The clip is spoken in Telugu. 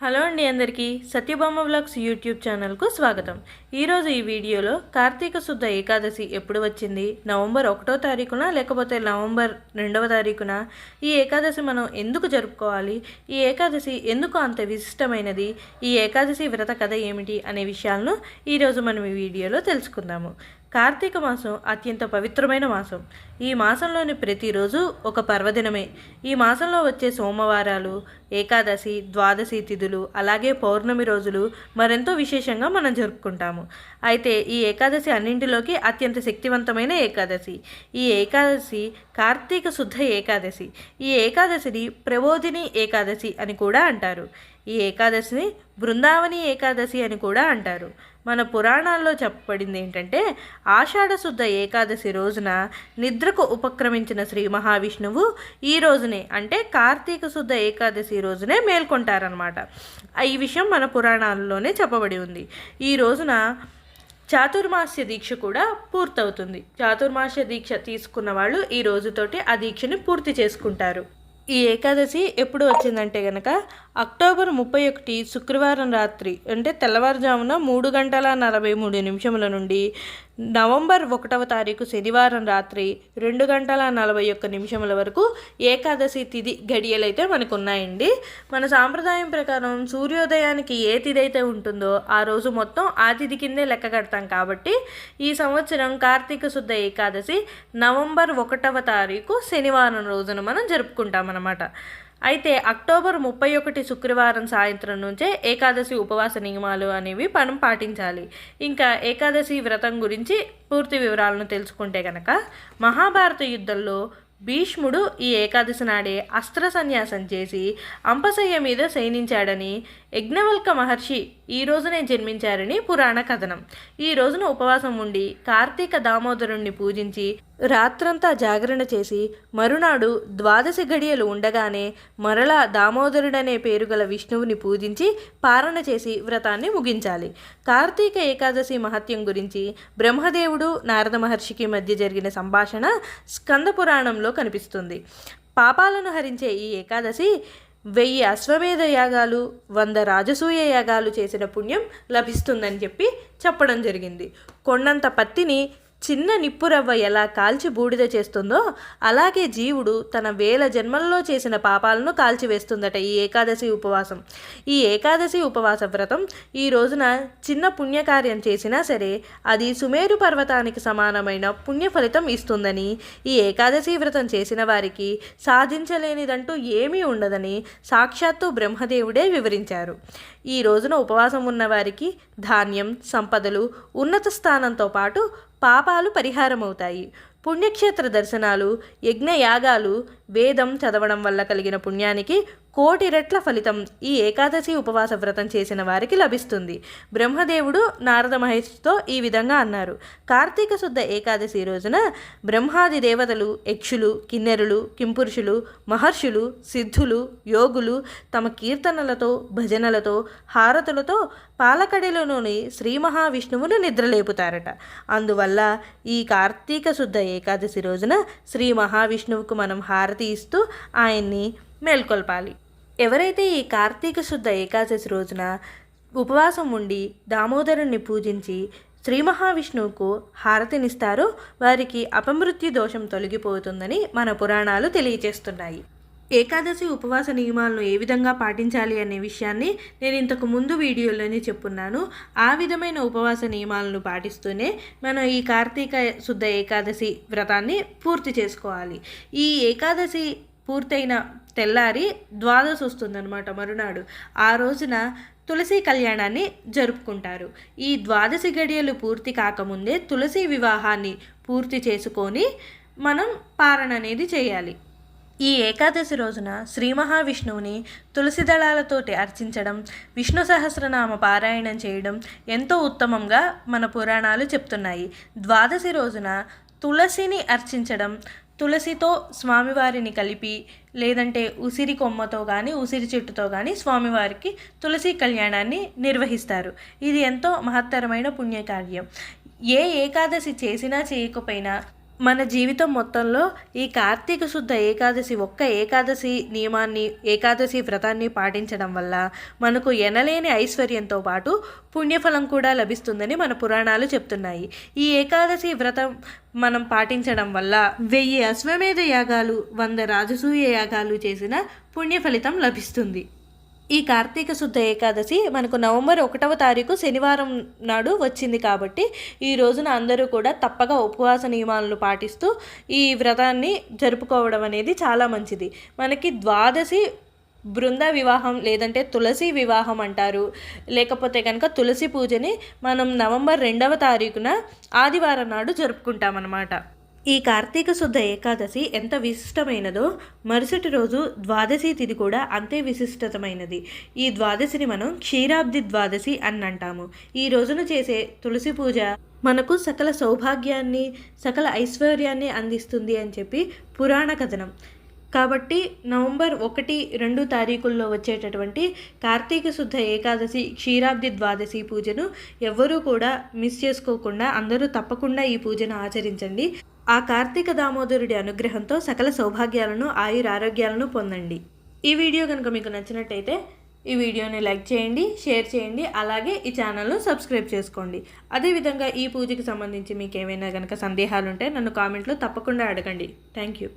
హలో అండి అందరికీ సత్యభామ వ్లాగ్స్ యూట్యూబ్ ఛానల్కు స్వాగతం. ఈరోజు ఈ వీడియోలో కార్తీక శుద్ధ ఏకాదశి ఎప్పుడు వచ్చింది నవంబర్ ఒకటో తారీఖున లేకపోతే నవంబర్ రెండవ తారీఖున? ఈ ఏకాదశి మనం ఎందుకు జరుపుకోవాలి? ఈ ఏకాదశి ఎందుకు అంత విశిష్టమైనది? ఈ ఏకాదశి వ్రత కథ ఏమిటి అనే విషయాలను ఈరోజు మనం ఈ వీడియోలో తెలుసుకుందాము. కార్తీక మాసం అత్యంత పవిత్రమైన మాసం. ఈ మాసంలోని ప్రతిరోజు ఒక పర్వదినమే. ఈ మాసంలో వచ్చే సోమవారాలు ఏకాదశి ద్వాదశి తిథులు అలాగే పౌర్ణమి రోజులు మరెంతో విశేషంగా మనం జరుపుకుంటాము. అయితే ఈ ఏకాదశి అన్నింటిలోకి అత్యంత శక్తివంతమైన ఏకాదశి. ఈ ఏకాదశి కార్తీక శుద్ధ ఏకాదశి. ఈ ఏకాదశిని ప్రబోధిని ఏకాదశి అని కూడా అంటారు. ఈ ఏకాదశిని బృందావని ఏకాదశి అని కూడా అంటారు. మన పురాణాల్లో చెప్పబడింది ఏంటంటే ఆషాఢశుద్ధ ఏకాదశి రోజున నిద్రకు ఉపక్రమించిన శ్రీ మహావిష్ణువు ఈ రోజునే అంటే కార్తీక శుద్ధ ఏకాదశి రోజునే మేల్కొంటారనమాట ఈ విషయం మన పురాణాల్లోనే చెప్పబడి ఉంది. ఈ రోజున చాతుర్మాస్య దీక్ష కూడా పూర్తవుతుంది. చాతుర్మాస్య దీక్ష తీసుకున్న వాళ్ళు ఈ రోజుతోటి ఆ దీక్షని పూర్తి చేసుకుంటారు. ఈ ఏకాదశి ఎప్పుడు వచ్చిందంటే గనక అక్టోబర్ ముప్పై ఒకటి శుక్రవారం రాత్రి అంటే తెల్లవారుజామున మూడు గంటల నలభై మూడు నిమిషముల నుండి నవంబర్ ఒకటవ తారీఖు శనివారం రాత్రి రెండు గంటల నలభై ఒక్క నిమిషముల వరకు ఏకాదశి తిథి గడియలైతే మనకు ఉన్నాయండి మన సాంప్రదాయం ప్రకారం సూర్యోదయానికి ఏ తిథి అయితే ఉంటుందో ఆ రోజు మొత్తం ఆ తిథి కిందే లెక్క కడతాం కాబట్టి ఈ సంవత్సరం కార్తీక శుద్ధ ఏకాదశి నవంబర్ ఒకటవ తారీఖు శనివారం రోజున మనం జరుపుకుంటాం అన్నమాట అయితే అక్టోబర్ ముప్పై ఒకటి శుక్రవారం సాయంత్రం నుంచే ఏకాదశి ఉపవాస నియమాలు అనేవి మనం పాటించాలి. ఇంకా ఏకాదశి వ్రతం గురించి పూర్తి వివరాలను తెలుసుకుంటే కనుక మహాభారత యుద్ధంలో భీష్ముడు ఈ ఏకాదశి నాడే అస్త్ర సన్యాసం చేసి అంపశయ్య మీద శయనించాడని యజ్ఞవల్క మహర్షి ఈ రోజునే జన్మించారని పురాణ కథనం. ఈ రోజున ఉపవాసం ఉండి కార్తీక దామోదరుణ్ణి పూజించి రాత్రంతా జాగరణ చేసి మరునాడు ద్వాదశి గడియలు ఉండగానే మరలా దామోదరుడనే పేరు గల విష్ణువుని పూజించి పారణ చేసి వ్రతాన్ని ముగించాలి. కార్తీక ఏకాదశి మహత్యం గురించి బ్రహ్మదేవుడు నారద మహర్షికి మధ్య జరిగిన సంభాషణ స్కంద పురాణంలో కనిపిస్తుంది. పాపాలను హరించే ఈ ఏకాదశి వెయ్యి అశ్వమేధ యాగాలు వంద రాజసూయ యాగాలు చేసిన పుణ్యం లభిస్తుందని చెప్పి చెప్పడం జరిగింది. కొండంత పత్తిని చిన్న నిప్పురవ్వ ఎలా కాల్చి బూడిద చేస్తుందో అలాగే జీవుడు తన వేల జన్మల్లో చేసిన పాపాలను కాల్చివేస్తుందట ఈ ఏకాదశి ఉపవాసం. ఈ ఏకాదశి ఉపవాస వ్రతం ఈ రోజున చిన్న పుణ్యకార్యం చేసినా సరే అది సుమేరు పర్వతానికి సమానమైన పుణ్య ఫలితం ఇస్తుందని ఈ ఏకాదశి వ్రతం చేసిన వారికి సాధించలేనిదంటూ ఏమీ ఉండదని సాక్షాత్తు బ్రహ్మదేవుడే వివరించారు. ఈ రోజున ఉపవాసం ఉన్నవారికి ధాన్యం సంపదలు ఉన్నత స్థానంతో పాటు పాపాలు పరిహారమవుతాయి. పుణ్యక్షేత్ర దర్శనాలు యజ్ఞయాగాలు వేదం చదవడం వల్ల కలిగిన పుణ్యానికి కోటి రెట్ల ఫలితం ఈ ఏకాదశి ఉపవాస వ్రతం చేసిన వారికి లభిస్తుంది. బ్రహ్మదేవుడు నారద మహేష్తో ఈ విధంగా అన్నారు. కార్తీక శుద్ధ ఏకాదశి రోజున బ్రహ్మాది దేవతలు యక్షులు కిన్నెరులు కింపురుషులు మహర్షులు సిద్ధులు యోగులు తమ కీర్తనలతో భజనలతో హారతులతో పాలకడిలోని శ్రీ మహావిష్ణువును నిద్రలేపుతారట. అందువల్ల ఈ కార్తీక శుద్ధ ఏకాదశి రోజున శ్రీ మహావిష్ణువుకు మనం హారతి ఇస్తూ ఆయన్ని మేల్కొల్పాలి. ఎవరైతే ఈ కార్తీక శుద్ధ ఏకాదశి రోజున ఉపవాసం ఉండి దామోదరుణ్ణి పూజించి శ్రీ మహావిష్ణువుకు హారతినిస్తారో వారికి అపమృత్యు దోషం తొలగిపోతుందని మన పురాణాలు తెలియజేస్తున్నాయి ఏకాదశి ఉపవాస నియమాలను ఏ విధంగా పాటించాలి అనే విషయాన్ని నేను ఇంతకు ముందు వీడియోలోనే చెప్పున్నాను. ఆ విధమైన ఉపవాస నియమాలను పాటిస్తూనే మనం ఈ కార్తీక శుద్ధ ఏకాదశి వ్రతాన్ని పూర్తి చేసుకోవాలి. ఈ ఏకాదశి పూర్తయిన తెల్లారి ద్వాదశి వస్తుందన్నమాట మరునాడు. ఆ రోజున తులసి కళ్యాణాన్ని జరుపుకుంటారు. ఈ ద్వాదశి గడియలు పూర్తి కాకముందే తులసి వివాహాన్ని పూర్తి చేసుకొని మనం పారణ అనేది చేయాలి. ఈ ఏకాదశి రోజున శ్రీ మహావిష్ణువుని తులసి దళాలతోటి అర్చించడం విష్ణు సహస్రనామ పారాయణం చేయడం ఎంతో ఉత్తమంగా మన పురాణాలు చెప్తున్నాయి. ద్వాదశి రోజున తులసిని అర్చించడం తులసితో స్వామివారిని కలిపి లేదంటే ఉసిరి కొమ్మతో కానీ ఉసిరి చెట్టుతో కానీ స్వామివారికి తులసి కళ్యాణాన్ని నిర్వహిస్తారు. ఇది ఎంతో మహత్తరమైన పుణ్యకార్యం. ఏ ఏకాదశి చేసినా చేయకపోయినా మన జీవితం మొత్తంలో ఈ కార్తీక శుద్ధ ఏకాదశి ఒక్క ఏకాదశి నియమాన్ని ఏకాదశి వ్రతాన్ని పాటించడం వల్ల మనకు ఎనలేని ఐశ్వర్యంతో పాటు పుణ్యఫలం కూడా లభిస్తుందని మన పురాణాలు చెప్తున్నాయి. ఈ ఏకాదశి వ్రతం మనం పాటించడం వల్ల వెయ్యి అశ్వమేధ యాగాలు వంద రాజసూయ యాగాలు చేసిన పుణ్య ఫలితం లభిస్తుంది. ఈ కార్తీక శుద్ధ ఏకాదశి మనకు నవంబర్ ఒకటవ తారీఖు శనివారం నాడు వచ్చింది కాబట్టి ఈ రోజున అందరూ కూడా తప్పక ఉపవాస నియమాలను పాటిస్తూ ఈ వ్రతాన్ని జరుపుకోవడం అనేది చాలా మంచిది. మనకి ద్వాదశి బృంద వివాహం లేదంటే తులసి వివాహం అంటారు. లేకపోతే కనుక తులసి పూజని మనం నవంబర్ రెండవ తారీఖున ఆదివారం నాడు జరుపుకుంటామన్నమాట. ఈ కార్తీక శుద్ధ ఏకాదశి ఎంత విశిష్టమైనదో మరుసటి రోజు ద్వాదశి తిథి కూడా అంతే విశిష్టతమైనది. ఈ ద్వాదశిని మనం క్షీరాబ్ది ద్వాదశి అని అంటాము ఈ రోజున చేసే తులసి పూజ మనకు సకల సౌభాగ్యాన్ని సకల ఐశ్వర్యాన్ని అందిస్తుంది అని చెప్పి పురాణ కథనం. కాబట్టి నవంబర్ ఒకటి రెండు తారీఖుల్లో వచ్చేటటువంటి కార్తీక శుద్ధ ఏకాదశి క్షీరాబ్ది ద్వాదశి పూజను ఎవ్వరూ కూడా మిస్ చేసుకోకుండా అందరూ తప్పకుండా ఈ పూజను ఆచరించండి. ఆ కార్తీక దామోదరుడి అనుగ్రహంతో సకల సౌభాగ్యాలను ఆయుర ఆరోగ్యాలను పొందండి. ఈ వీడియో కనుక మీకు నచ్చినట్టయితే ఈ వీడియోని లైక్ చేయండి షేర్ చేయండి అలాగే ఈ ఛానల్ను సబ్స్క్రైబ్ చేసుకోండి. అదేవిధంగా ఈ పూజకి సంబంధించి మీకు ఏమైనా కనుక సందేహాలు ఉంటే నన్ను కామెంట్లో తప్పకుండా అడగండి. Thank you.